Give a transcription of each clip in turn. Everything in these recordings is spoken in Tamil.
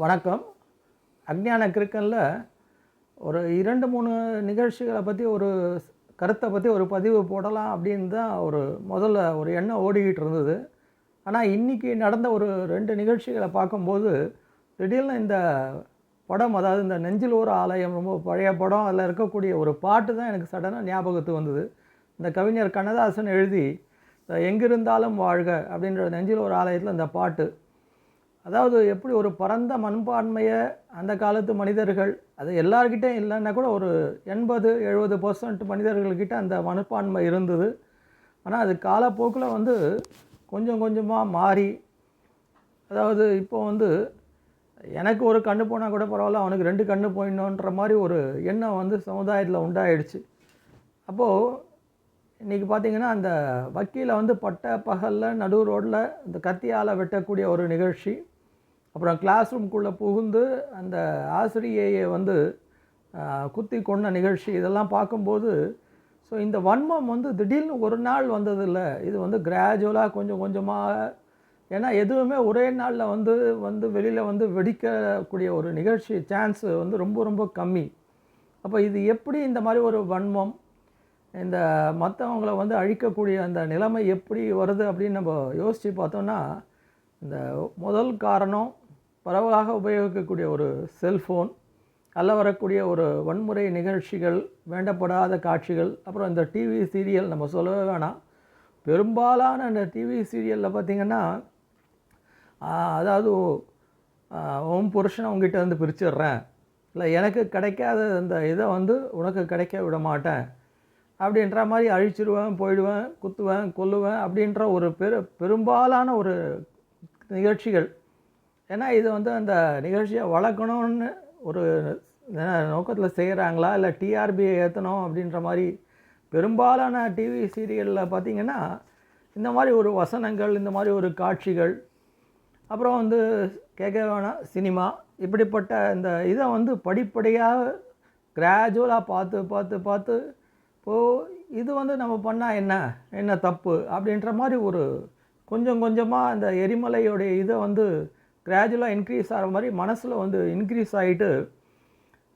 வணக்கம். அக்ஞான கிருக்கனில் ஒரு இரண்டு மூணு நிகழ்ச்சிகளை பற்றி ஒரு கருத்தை பற்றி ஒரு பதிவு போடலாம் அப்படின்னு தான் ஒரு முதல்ல ஒரு எண்ணம் ஓடிக்கிட்டு இருந்தது. ஆனால் இன்றைக்கி நடந்த ஒரு ரெண்டு நிகழ்ச்சிகளை பார்க்கும்போது திடீர்னு இந்த படம் அதாவது இந்த நெஞ்சில் ஒரு ஆலயம் ரொம்ப பழைய படம் அதில் இருக்கக்கூடிய ஒரு பாட்டு தான் எனக்கு சடனாக ஞாபகத்துக்கு வந்தது. இந்த கவிஞர் கண்ணதாசன் எழுதி எங்கிருந்தாலும் வாழ்க அப்படின்ற நெஞ்சில் ஒரு ஆலயத்தில் இந்த பாட்டு. அதாவது எப்படி ஒரு பரந்த மண்பான்மையை அந்த காலத்து மனிதர்கள் அது எல்லார்கிட்டையும் இல்லைன்னா கூட ஒரு எண்பது எழுபது பர்சன்ட் மனிதர்கள்கிட்ட அந்த மனப்பான்மை இருந்தது. ஆனால் அது காலப்போக்கில் வந்து கொஞ்சம் கொஞ்சமாக மாறி அதாவது இப்போ வந்து எனக்கு ஒரு கண்ணு போனால் கூட பரவாயில்ல அவனுக்கு ரெண்டு கண்ணு போயிடணுன்ற மாதிரி ஒரு எண்ணம் வந்து சமுதாயத்தில் உண்டாயிடுச்சு. அப்போது இன்றைக்கி பார்த்தீங்கன்னா அந்த வக்கீலை வந்து பட்ட பகலில் நடு ரோட்டில் இந்த கத்தியால் வெட்டக்கூடிய ஒரு நிகழ்ச்சி. அப்புறம் கிளாஸ் ரூம்குள்ளே புகுந்து அந்த ஆசிரியையை வந்து குத்தி கொண்ட நிகழ்ச்சி இதெல்லாம் பார்க்கும்போது ஸோ இந்த வன்மம் வந்து திடீர்னு ஒரு நாள் வந்ததில்லை. இது வந்து கிராஜுவலாக கொஞ்சம் கொஞ்சமாக ஏன்னா எதுவுமே ஒரே நாளில் வந்து வந்து வெளியில் வந்து வெடிக்கக்கூடிய ஒரு நிகழ்ச்சி சான்ஸ் வந்து ரொம்ப ரொம்ப கம்மி. அப்போ இது எப்படி இந்த மாதிரி ஒரு வன்மம் இந்த மற்றவங்களை வந்து அழிக்கக்கூடிய அந்த நிலைமை எப்படி வருது அப்படின்னு நம்ம யோசித்து பார்த்தோன்னா இந்த முதல் காரணம் பரவலாக உபயோகிக்கக்கூடிய ஒரு செல்ஃபோன் அல்ல வரக்கூடிய ஒரு வன்முறை நிகழ்ச்சிகள் வேண்டப்படாத காட்சிகள் அப்புறம் இந்த டிவி சீரியல் நம்ம சொல்லவே வேணாம். பெரும்பாலான இந்த டிவி சீரியலில் பார்த்திங்கன்னா அதாவது உன் புருஷனை உங்ககிட்ட வந்து பிரிச்சிடுறேன். இல்லை எனக்கு கிடைக்காத அந்த இதை வந்து உனக்கு கிடைக்க விட மாட்டேன். அப்படின்ற மாதிரி அழிச்சிருவேன் போயிடுவேன் குத்துவேன் கொல்லுவேன் அப்படின்ற ஒரு பெரு பெரும்பாலான ஒரு நிகழ்ச்சிகள். ஏன்னா இது வந்து அந்த நிகழ்ச்சியை வளர்க்கணும்னு ஒரு நோக்கத்தில் செய்கிறாங்களா இல்லை டிஆர்பியை ஏற்றணும் அப்படின்ற மாதிரி பெரும்பாலான டிவி சீரியலில் பார்த்திங்கன்னா இந்த மாதிரி ஒரு வசனங்கள் இந்த மாதிரி ஒரு காட்சிகள் அப்புறம் வந்து கேட்க வேணாம் சினிமா இப்படிப்பட்ட இந்த இதை வந்து படிப்படியாக கிராஜுவலாக பார்த்து பார்த்து பார்த்து இப்போது இது வந்து நம்ம பண்ணால் என்ன? என்ன தப்பு? அப்படின்ற மாதிரி ஒரு கொஞ்சம் கொஞ்சமாக அந்த எரிமலையோடைய இதை வந்து கிராஜுவலாக இன்க்ரீஸ் ஆகிற மாதிரி மனசில் வந்து இன்க்ரீஸ் ஆகிட்டு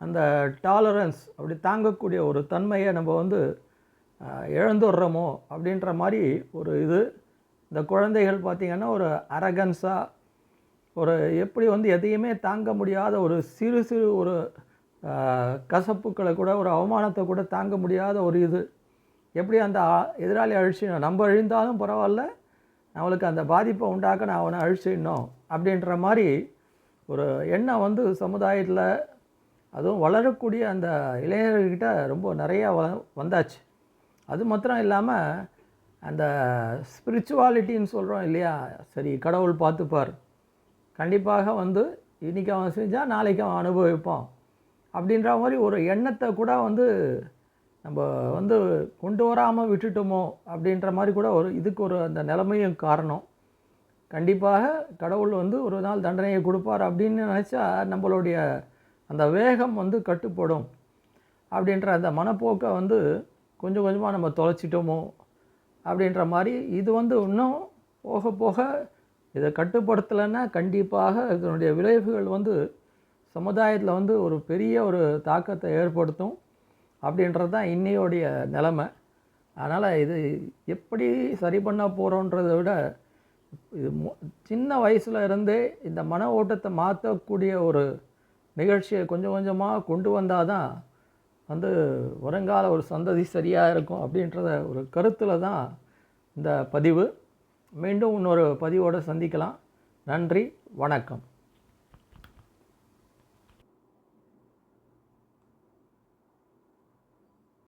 அந்த டாலரன்ஸ் அப்படி தாங்கக்கூடிய ஒரு தன்மையை நம்ம வந்து இழந்துடுறோமோ அப்படின்ற மாதிரி ஒரு இது. இந்த குழந்தைகள் பார்த்திங்கன்னா ஒரு அரகன்ஸாக ஒரு எப்படி வந்து எதையுமே தாங்க முடியாத ஒரு சிறு சிறு ஒரு கசப்புக்களை கூட ஒரு அவமானத்தை கூட தாங்க முடியாத ஒரு இது. எப்படி அந்த எதிராளி அழிச்சு நம்ம அழிந்தாலும் பரவாயில்ல நம்மளுக்கு அந்த பாதிப்பை உண்டாக்க நான் அவனை அழிச்சிடணும் அப்படின்ற மாதிரி ஒரு எண்ணம் வந்து சமுதாயத்தில் அதுவும் வளரக்கூடிய அந்த இளைஞர்கிட்ட ரொம்ப நிறையா வ வந்தாச்சு. அது மாத்திரம் இல்லாமல் அந்த ஸ்பிரிச்சுவாலிட்டின்னு சொல்கிறோம் இல்லையா? சரி கடவுள் பார்த்துப்பார். கண்டிப்பாக வந்து இன்றைக்கி அவன் செஞ்சால் நாளைக்கு அவன் அனுபவிப்பான் அப்படின்ற மாதிரி ஒரு எண்ணத்தை கூட வந்து நம்ம வந்து கொண்டு வராமல் விட்டுட்டோமோ அப்படின்ற மாதிரி கூட ஒரு இதுக்கு ஒரு அந்த நிலைமையும் காரணம். கண்டிப்பாக கடவுள் வந்து ஒரு நாள் தண்டனையை கொடுப்பார் அப்படின்னு நினச்சா நம்மளுடைய அந்த வேகம் வந்து கட்டுப்படும். அப்படின்ற அந்த மனப்போக்கை வந்து கொஞ்சம் கொஞ்சமாக நம்ம தொலைச்சிட்டோமோ அப்படின்ற மாதிரி இது வந்து இன்னும் போக போக இதை கட்டுப்படுத்தலைன்னா கண்டிப்பாக இதனுடைய விளைவுகள் வந்து சமுதாயத்தில் வந்து ஒரு பெரிய ஒரு தாக்கத்தை ஏற்படுத்தும். அப்படின்றது தான் இன்னையோடைய நிலமை. அதனால் இது எப்படி சரி பண்ண போகிறோன்றதை விட இது சின்ன வயசில் இருந்தே இந்த மன ஓட்டத்தை மாற்றக்கூடிய ஒரு நிகழ்ச்சியை கொஞ்சம் கொஞ்சமாக கொண்டு வந்தால் தான் வந்து வருங்கால ஒரு சந்ததி சரியாக இருக்கும் அப்படின்றத ஒரு கருத்தில் தான் இந்த பதிவு. மீண்டும் இன்னொரு பதிவோடு சந்திக்கலாம். நன்றி வணக்கம்.